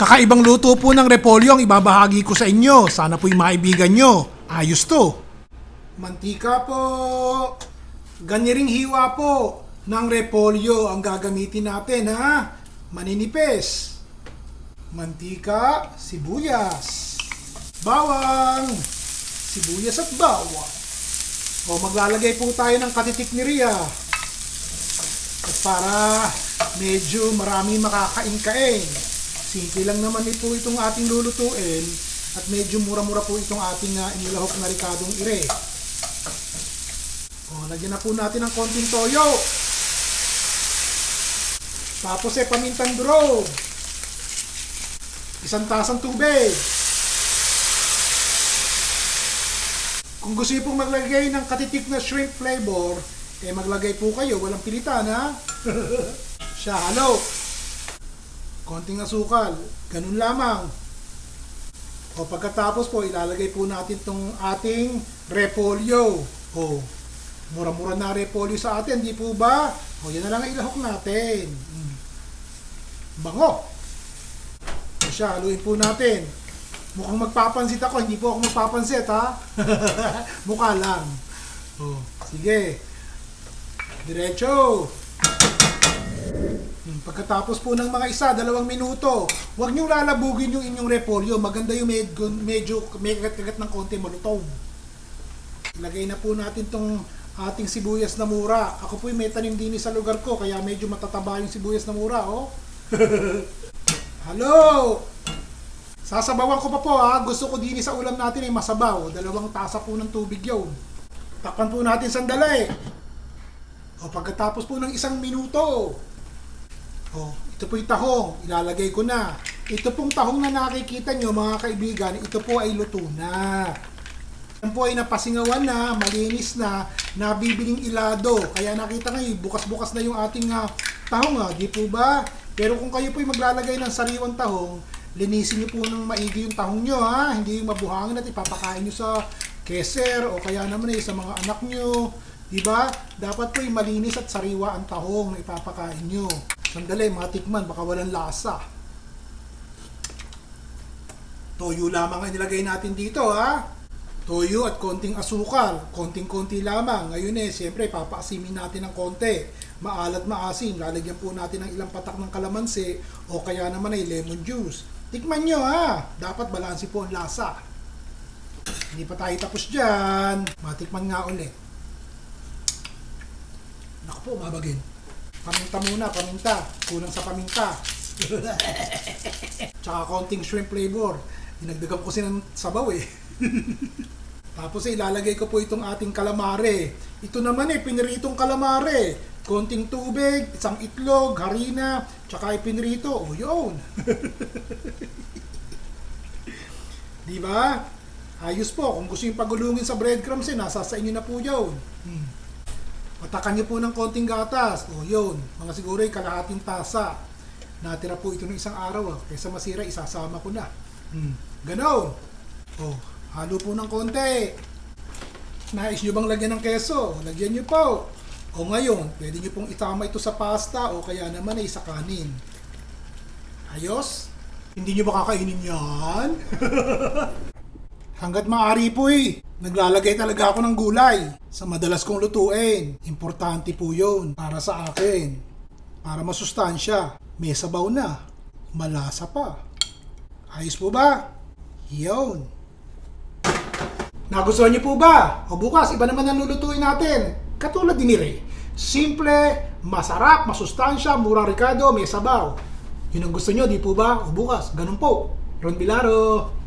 Kakaibang luto po ng repolyo ang ibabahagi ko sa inyo. Sana po'y maibigan nyo. Ayos to. Mantika po. Ganyan ring hiwa po ng repolyo ang gagamitin natin ha. Maninipis. Mantika, sibuyas. Bawang. Sibuyas at bawang. O maglalagay po tayo ng katitik ni Ria. At para medyo marami makakain-kain. Simple lang naman ito itong ating lulutuin at medyo mura-mura po itong ating uh, inilahok na rikadong ire. O, lagyan na po natin ng konting toyo. Tapos eh, pamintang durog. Isang tasang tubig. Kung gusto niyo pong maglagay ng katitik na shrimp flavor, eh maglagay po kayo, walang pilitan ha. Siya, halo. Konting asukal, ganun lamang. O pagkatapos po, ilalagay po natin tong ating repolyo. O, mura-mura na repolyo sa atin, di po ba? O, yan na lang ang ilahok natin. Mm. Bango. O siya, haluin po natin. Mukhang magpapansit ako, hindi po ako magpapansit ha. Mukha lang. O, sige. Diretso. Hmm, Pagkatapos po ng mga isa, dalawang minuto, huwag niyong lalabugin yung inyong repolyo. Maganda yung medyo, medyo may kagat-kagat ng konti malutong. Ilagay na po natin tong ating sibuyas na mura. Ako po may tanim din sa lugar ko, kaya medyo matataba yung sibuyas na mura, oh. Hello! Sasabawan ko pa po ha. Gusto ko din sa ulam natin ay masabaw. Dalawang tasa po ng tubig yun. Takpan po natin sandali. O pagkatapos po ng isang minuto. O, ito po yung tahong. Ilalagay ko na. Ito pong tahong na nakikita nyo mga kaibigan, ito po ay luto na. Yan po ay napasingawan na, malinis na, nabibiling ilado. Kaya nakita ngayon, bukas-bukas na yung ating ah, tahong ha, di po ba? Pero kung kayo po ay maglalagay ng sariwang tahong, linisin niyo po ng maigi yung tahong nyo ha, hindi yung mabuhangin at ipapakain nyo sa keser o kaya naman eh, sa mga anak nyo. Di ba? Dapat po ay malinis at sariwa ang tahong na ipapakain nyo. Sandali, matikman, baka walang lasa. Toyo lamang ang nilagay natin dito ha. Toyo at konting asukal, konting-konti lamang. Ngayon eh, siyempre, papaasimin natin ng konti. Maalat maasim, lalagyan po natin ng ilang patak ng kalamansi o kaya naman ay lemon juice. Tikman nyo ha, dapat balansi po ang lasa. Hindi pa tayo tapos dyan. Matikman nga ulit. Naku po, mabagin. Paminta muna, paminta. Kulang sa paminta. Tsaka konting shrimp flavor. Dinagdagan ko siya ng sabaw eh. Tapos eh, ilalagay ko po itong ating kalamare. Ito naman eh, piniritong kalamare. Konting tubig, isang itlog, harina, tsaka ipinrito. O yun. Di ba? Ayos po. Kung gusto yung pagulungin sa breadcrumbs eh, nasa sa inyo na po yun. Hmm. Patakan niyo po ng konting gatas. O yun. Mga siguro yung kalahating tasa. Natira po ito ng isang araw. Ah. Kaysa masira, isasama ko na. Hmm. Ganon. O, halo po ng konti. Nais nyo bang lagyan ng keso? Lagyan nyo po. O ngayon, pwede nyo pong itama ito sa pasta o kaya naman ay sa kanin. Ayos? Hindi nyo ba kakainin yan? Hanggat maaari po eh, naglalagay talaga ako ng gulay sa madalas kong lutuin. Importante po yun para sa akin. Para masustansya. May sabaw na. Malasa pa. Ayos po ba? Yun. Nagustuhan niyo po ba? O bukas, iba naman ang lulutuin natin. Katulad din ni Ray. Simple, masarap, masustansya, mura ricado, may sabaw. Yun ang gusto niyo, di po ba? O bukas, ganun po. Ron Bilaro.